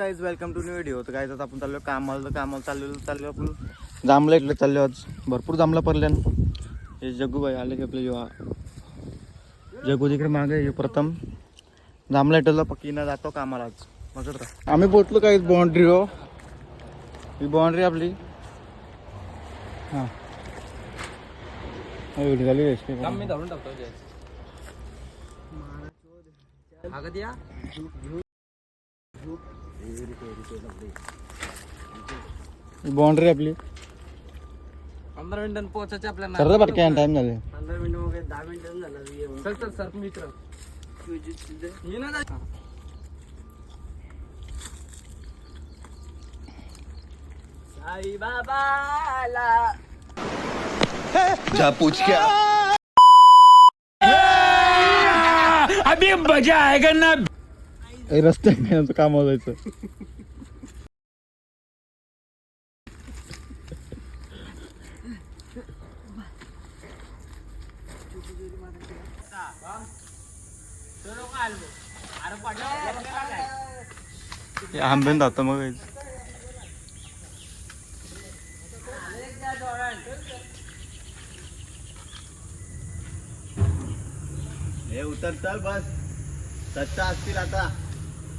Guys welcome to new video तर guys आता आपण चाललो कामाला. तर कामाला चाललेलो चाललो आपण. जांभला इकडे चाललो आज. भरपूर जांभला पडल्यान. हे जग्गूबाई आले की आपले जेव्हा. जग्गू तिकडे मागे हे प्रथम. जांभला इटला पक्कीनं जातो कामाला आज. बघत राहा. आम्ही पोचलो काही बाउंड्री हो? ही बाउंड्री आपली. हां. एवढी झाली रेस्ट मी धरून टाकतो ही बाउंड्री आपली. पंधरा मिनिटांनी पोहोचायचे आपल्याला टाइम झाले. पंधरा मिनिटं वगैरे दहा मिनिटं झालं चल चल सर मित्र ना जा- साई बाबाला जा पूछ क्या ए, रस्ते मेहनत काम जायचं हे आंब्यान जातं मग हे. हे उतर चल बस. सच्चा असतील आता.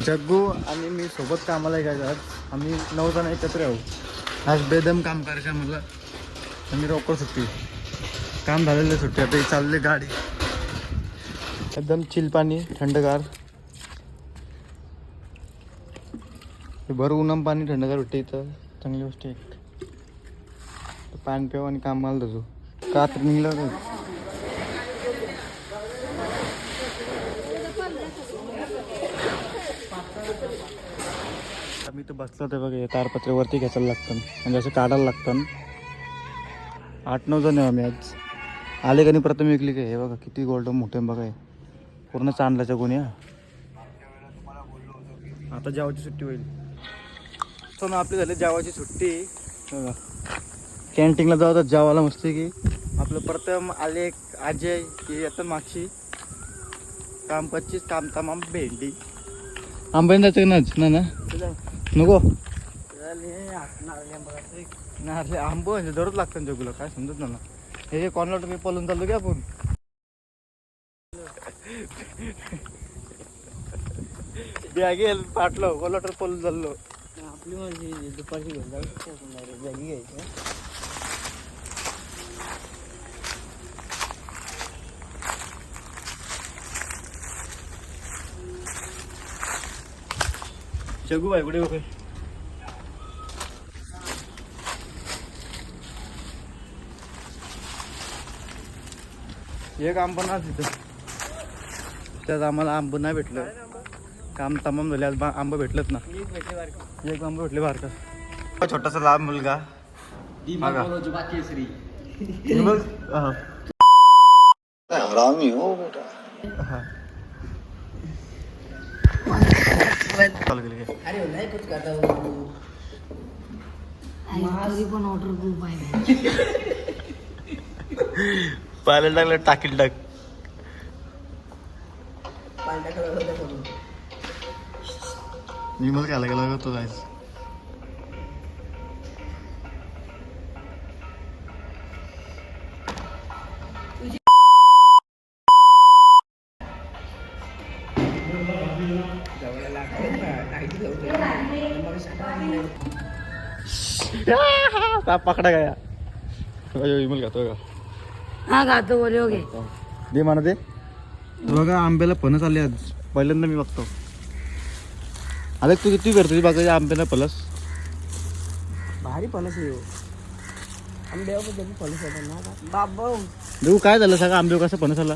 जग्गू आणि मी सोबत कामाला घ्यायचं आज आम्ही नऊ जण एकत्र येऊ आज बेदम काम करायचं आहे मला आणि रोकड सुट्टी. काम झालेलं सुट्टी. आता चालले गाडी. एकदम चिल पाणी थंडगार. भर उन्हाम पाणी थंडगार भेटते इथं. चांगली गोष्ट एक पाणी प्याव आणि कामाला जातो का तर निघलं मी तर बसलो ते बघा तारपत्रे वरती घ्यायला लागतं. म्हणजे असं काढायला लागतं. आठ नऊ जण आहे आम्ही आज. आले का नाही प्रथम विकली काय हे बघा किती गोल्ड मोठे बघा हे. पूर्ण चांदल्याच्या गुन्हे आता जेवाची सुट्टी होईल. ना आपली झाली जेवाची सुट्टी. बघा कॅन्टीनला जाऊ तर जेवायला मस्ती की. आपलं प्रथम आले अजय की आता मागची. काम पच्चीस काम तमाम भेंडी. आंब्याने जायचं ना ना? ना नको. नारळे आंबो म्हणजे दररोज लागतं जगूला काय समजत ना हे जे कॉर्नर मी पळून चाललो की आपण. बॅगेल पाटलो कोल्हाटर पळून चाललो. आपली म्हणजे दुपारची घेऊन जाऊ बॅगी घ्यायचं. जगू बाई कुठे उभे? एक आंबा ना तिथं त्यात आम्हाला आंब नाही भेटलं. काम तमाम झाले आज बा- आंबं भेटलंच ना. एक आंबं भेटले बारका. छोटासा लहान मुलगा. बघा. बघ. हरामी हो. बेटा हा. चालू केलं काय? अरे नाही कुछ करता तरी पण ऑर्डर खूप आहे लागलं टाकील टाक. मी मला खायला गेला होतो जायचं साप पकडा गया विमल खातो का हा गातो बोले ओके दे म्हणा दे बघा आंब्याला फणस आले आज पहिल्यांदा मी बघतो. अरे तू किती करतो बघा आंब्याला फलस भारी फणस येऊ ना. बाबा देऊ काय झालं सगळं आंबे कसं फणस आला?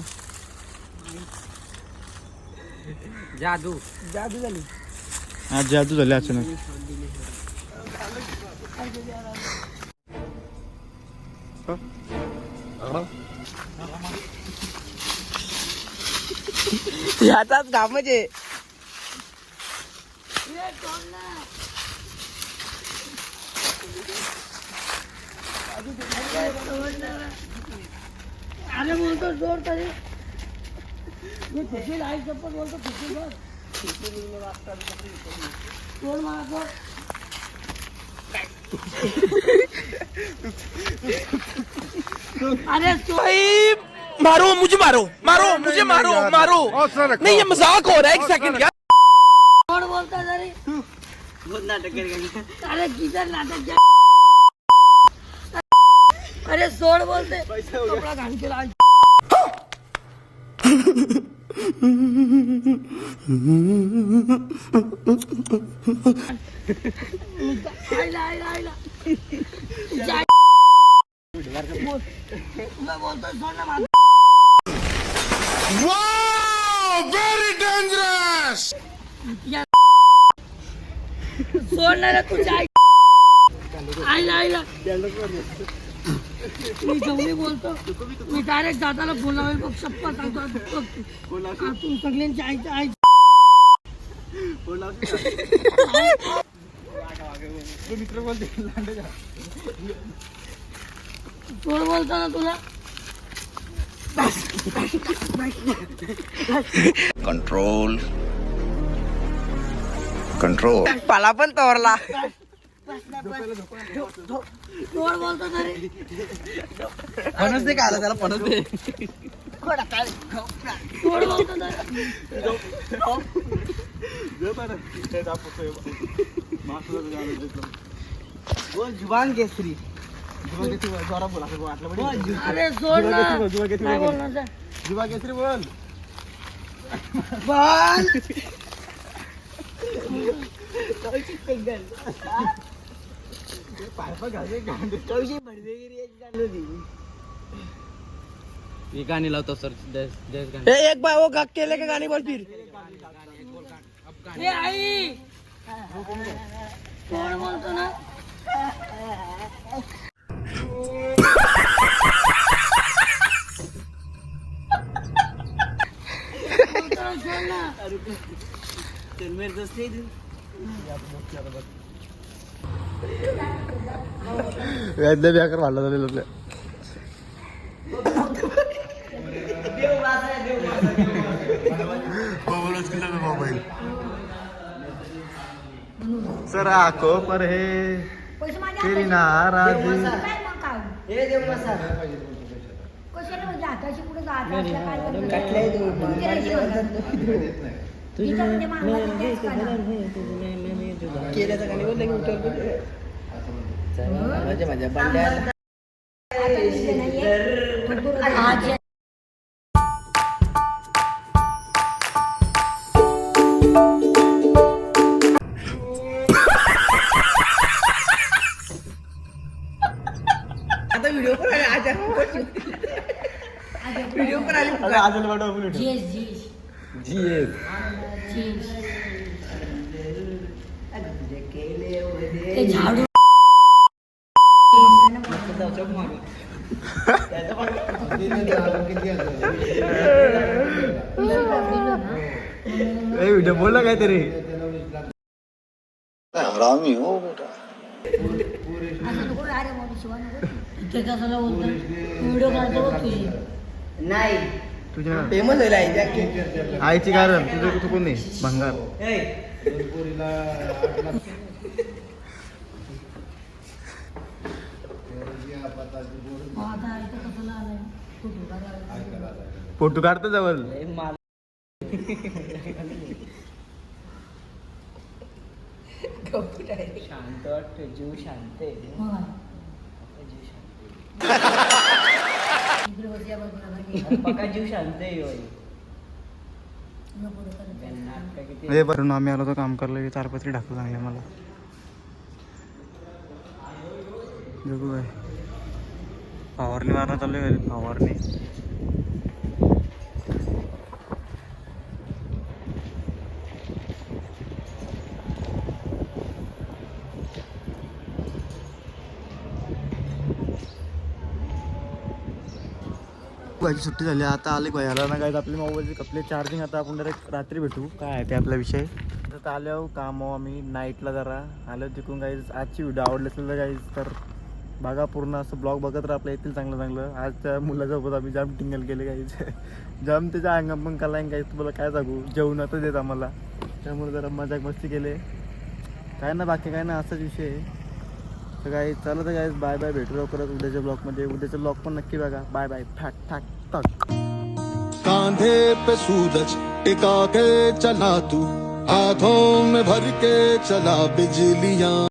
जादू। जादू झाली. आज जादू झाले अचानक. याचाच कामच आहे. अरे बोलतो जोर तरी. मी खुशी आई चप्पल बोलतो खुशी बस जोर मारा जोर अरे जोर मारो मुझे मारो मारो मुझे मारो मारो। नहीं ये मजाक हो रहा है एक सेकंड यार। जोर बोलता तरी? अरे किधर नाटक क्या अरे सोड बोलते। कपडा घाण केला आईला व्हेरी डेंजरस सोडणार तुझ्या आईला आईला. मी जेवढी बोलतो मी डायरेक्ट दादाला बोलावे बघ शप्पा सांगतो आज बघ तू. तू सगळ्यांची आईची आई कोण बोलतो ना तुला Control. Control. मला पण तोरला बोलतो तरी पणच ते काय त्याला पणच ते कोण बोलतो तरी जुबान केसरी जुबान केसरी बोल, जोरात वाटलं पाहिजे. अरे सोड ना बोलणार ते? जुबान केसरी बोल ही गाणी लावतो सर. एक बाय वो गाक केले का गाणी बोल फिर? ए आई! कोण बोलतो ना? बोलतो ना, सोड ना. व्याजल्या बेकार वाढला झालेलं आपल्या सर आखो पर हे तेरी नाराजी? कशाला म्हणजे पुढे काय म्हणजे. केल्याचं गाणी बोल माझ्या माझ्या बंड्या. आता आज. व्हिडिओ पण आले आज. व्हिडिओ पण आले. GS GS. जीएस. ते झाडू. व्हिडिओ बोलला काहीतरी. हरामी हो व्हिडिओ काढतो नाही. तुझ्या फेमस होईल आहे आईची कारण तुझं तू कोण? नाही भंगार फोटो काढतो जवळ. शांत वाटतो जीव शांत आहे. मग? इकडे बस या जीव शांत आहे होय. किती म्हणजे बरं आम्ही आलो तर काम करलं की चारपत्री ढाकलं चांगले मला. बघू काय. फवारणी मारणं चालू आहे फवारणी माझी सुट्टी झाली आता आले आला ना काय आपले मोबाईलचे कपले चार्जिंग आता आपण डायरेक्ट रात्री भेटू. काय आहे ते आपला विषय? तर आलो काम आम्ही नाईटला जरा. आलो तिकडून काहीच आजची व्हिडिओ आवडली असेल तर काहीच तर बघा पूर्ण असं ब्लॉग बघत राहा आपल्या येतील चांगलं चांगलं. आजच्या मुलासोबत आम्ही जाम टिंगल केले काही जाम त्याच्या अंगा पण कालाय काही तुम्हाला काय सांगू? जेवणातच देत आम्हाला. त्यामुळे जरा मजाक मस्ती केले. काय ना बाकी काय ना असाच विषय. आहे तर गाई चला तर गाई बाय बाय भेटू लवकरच उद्याच्या ब्लॉगमध्ये उद्याचा ब्लॉग पण नक्की बघा. बाय बाय ठाक ठाक तक कांधे पे सूरज टिका के चला तू. हाथों में भर के चला बिजलियाँ.